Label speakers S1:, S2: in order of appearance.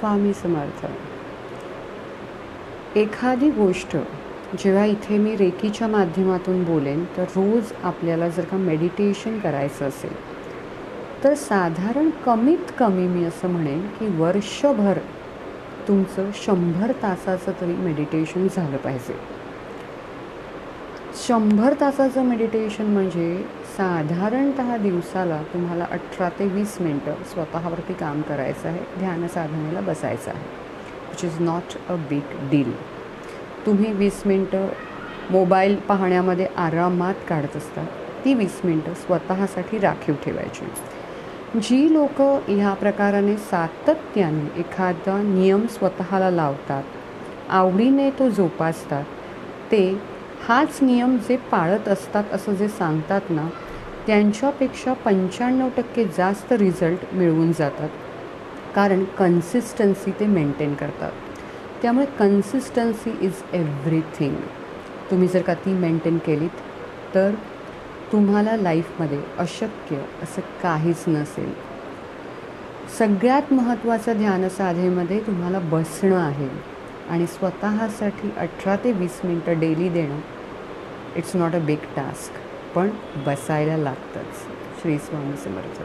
S1: स्वामी समर्थ. एखादी गोष्ट जेव्हा इथे मी रेकीच्या माध्यमातून बोलेन तर रोज आपल्याला जर का मेडिटेशन करायचं असेल तर साधारण कमीत कमी मी असं म्हणेन की वर्षभर तुमचं शंभर तासाचं तरी मेडिटेशन झालं पाहिजे. शंभर तासाचं मेडिटेशन म्हणजे साधारणतः दिवसाला तुम्हाला अठरा ते वीस मिनटं स्वतःवरती काम करायचं आहे ध्यान साधनेला बसायचं आहे which is not a big deal तुम्ही वीस मिनटं मोबाईल पाहण्यामध्ये आरामात काढत असता ती वीस मिनटं स्वतःसाठी राखीव ठेवायची. जी लोक ह्या प्रकाराने सातत्याने एखादा नियम स्वतःला लावतात आवडीने तो जोपासतात ते हाच नियम जे पाळत असतात असं जे सांगतात ना त्यांच्यापेक्षा पंच्याण्णव टक्के जास्त रिझल्ट मिळवून जातात. कारण कन्सिस्टन्सी ते मेंटेन करतात. त्यामुळे कन्सिस्टन्सी इज एव्हरीथिंग तुम्ही जर का ती मेंटेन केलीत तर तुम्हाला लाईफमध्ये अशक्य असं काहीच नसेल. सगळ्यात महत्त्वाचं ध्यानसाधेमध्ये तुम्हाला बसणं आहे. आणि स्वतःसाठी अठरा ते वीस मिनटं डेली देणं it's not a big task पण बसायला लागतंच. श्री स्वामी समर्थ.